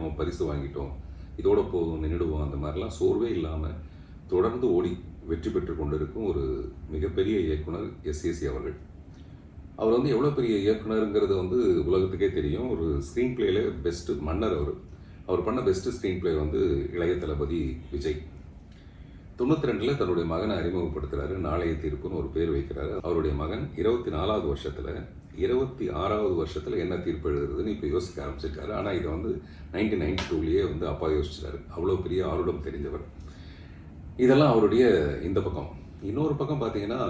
வாங்கிட்டோம் பரிசு வாங்கிட்டோம் இதோட போதும் நின்றுடுவோம் அந்த மாதிரிலாம் சோர்வே இல்லாமல் தொடர்ந்து ஓடி வெற்றி பெற்று கொண்டிருக்கும் ஒரு மிகப்பெரிய இயக்குனர் எஸ்ஏசி அவர்கள். அவர் வந்து எவ்வளோ பெரிய இயக்குனருங்கிறது வந்து உலகத்துக்கே தெரியும். ஒரு ஸ்க்ரீன் பிளேயில் பெஸ்ட்டு மன்னர் அவர். அவர் பண்ண பெஸ்ட்டு ஸ்க்ரீன் பிளே வந்து இளைய தளபதி விஜய். தொண்ணூற்றி ரெண்டில் தன்னுடைய மகனை அறிமுகப்படுத்துறாரு நாளைய தீர்ப்புன்னு ஒரு பேர் வைக்கிறாரு. அவருடைய மகன் இருபத்தி நாலாவது வருஷத்தில் இருபத்தி ஆறாவது வருஷத்தில் என்ன தீர்ப்பு எழுதுறதுன்னு இப்போ யோசிக்க ஆரம்பிச்சிருக்காரு. ஆனால் இதை வந்து நைன்டீன் நைன்டி டூலேயே வந்து அப்பா யோசிச்சிட்டாரு அவ்வளோ பெரிய ஆர்வம் தெரிஞ்சவர். இதெல்லாம் அவருடைய இந்த பக்கம். இன்னொரு பக்கம் பார்த்தீங்கன்னா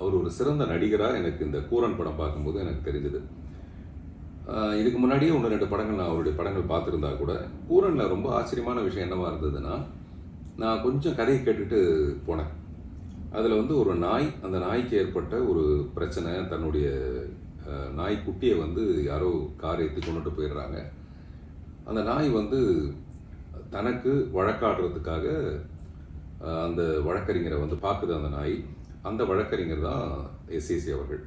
அவர் ஒரு சிறந்த நடிகராக எனக்கு இந்த கூரன் படம் பார்க்கும்போது எனக்கு தெரிஞ்சது. இதுக்கு முன்னாடியே ஒன்று ரெண்டு படங்கள் நான் அவருடைய படங்கள் பார்த்துருந்தா கூட கூரனில் ரொம்ப ஆச்சரியமான விஷயம் என்னவா இருந்ததுன்னா நான் கொஞ்சம் கதையை கேட்டுட்டு போனேன். அதில் வந்து ஒரு நாய் அந்த நாய்க்கு ஏற்பட்ட ஒரு பிரச்சனை தன்னுடைய நாய்க்குட்டியை வந்து யாரோ கார் ஏற்றி கொண்டுட்டு போயிடுறாங்க. அந்த நாய் வந்து தனக்கு வழக்காடுறதுக்காக அந்த வழக்கறிஞரை வந்து பார்க்குது அந்த நாய். அந்த வழக்கறிஞர் தான் எஸ்ஏசி அவர்கள்.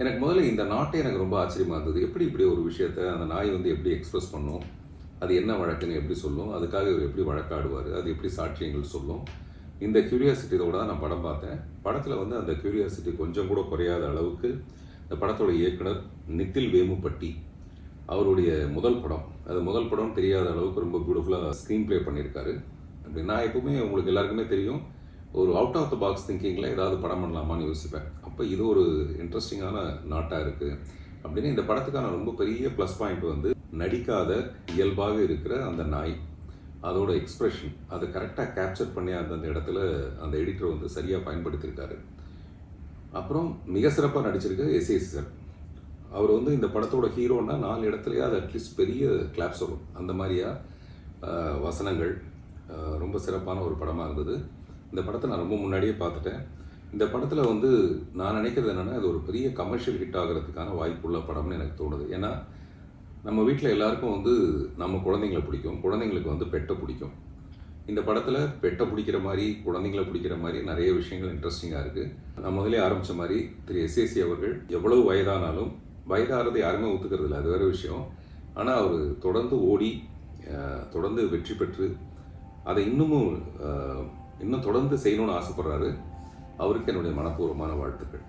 எனக்கு முதல்ல இந்த நாட்டை எனக்கு ரொம்ப ஆச்சரியமா இருந்தது. எப்படி இப்படி ஒரு விஷயத்த அந்த நாய் வந்து எப்படி எக்ஸ்பிரஸ் பண்ணும்? அது என்ன வழக்குன்னு எப்படி சொல்லும்? அதுக்காக இவர் எப்படி வழக்காடுவார்? அது எப்படி சாட்சியங்கள் சொல்லும்? இந்த கியூரியாசிட்டியோட தான் நான் படம் பார்த்தேன். படத்தில் வந்து அந்த கியூரியாசிட்டி கொஞ்சம் கூட குறையாத அளவுக்கு இந்த படத்தோட இயக்குனர் நித்தில் வேமுப்பட்டி அவருடைய முதல் படம். அது முதல் படம் தெரியாத அளவுக்கு ரொம்ப பியூட்டிஃபுல்லாக ஸ்க்ரீன் ப்ளே பண்ணியிருக்காரு. அப்படி நான் எப்பவுமே உங்களுக்கு எல்லாருக்குமே தெரியும் ஒரு அவுட் ஆஃப் த பாக்ஸ் திங்கிங்கில் ஏதாவது படம் பண்ணலாமான்னு யோசிப்பேன். அப்போ இது ஒரு இன்ட்ரெஸ்டிங்கான நாட்டாக இருக்குது அப்படின்னு இந்த படத்துக்கான ரொம்ப பெரிய ப்ளஸ் பாயிண்ட் வந்து நடிக்காத இயல்பாக இருக்கிற அந்த நாய் அதோட எக்ஸ்ப்ரெஷன் அதை கரெக்டாக கேப்சர் பண்ணி அந்த அந்த இடத்துல அந்த எடிட்டர் வந்து சரியாக பயன்படுத்தியிருக்காரு. அப்புறம் மிக சிறப்பாக நடிச்சிருக்க எஸ்ஏசி சார் அவர் வந்து இந்த படத்தோட ஹீரோன்னா நாலு இடத்துலையாவது அட்லீஸ்ட் பெரிய கிளாப்ஸ் வரும். அந்த மாதிரியா வசனங்கள் ரொம்ப சிறப்பான ஒரு படமாக இருந்தது. இந்த படத்தை நான் ரொம்ப முன்னாடியே பார்த்துட்டேன். இந்த படத்தில் வந்து நான் நினைக்கிறது என்னென்னா இது ஒரு பெரிய கமர்ஷியல் ஹிட் ஆகிறதுக்கான வாய்ப்புள்ள படம்னு எனக்கு தோணுது. ஏன்னா நம்ம வீட்டில் எல்லாருக்கும் வந்து நம்ம குழந்தைங்களை பிடிக்கும். குழந்தைங்களுக்கு வந்து பெட்டை பிடிக்கும். இந்த படத்தில் பெட்டை பிடிக்கிற மாதிரி குழந்தைங்களை பிடிக்கிற மாதிரி நிறைய விஷயங்கள் இன்ட்ரெஸ்டிங்காக இருக்குது நான் முதலே ஆரம்பித்த மாதிரி திரு எஸ்ஏசி அவர்கள் எவ்வளவு வயதானாலும் வயதாகிறது யாருமே ஒத்துக்கிறது இல்லை அது வேறு விஷயம். ஆனால் அவர் தொடர்ந்து ஓடி தொடர்ந்து வெற்றி பெற்று அதை இன்னமும் இன்னும் தொடர்ந்து செய்யணும்னு ஆசைப்பட்றாரு. அவருக்கு என்னுடைய மனப்பூர்வமான வாழ்த்துக்கள்.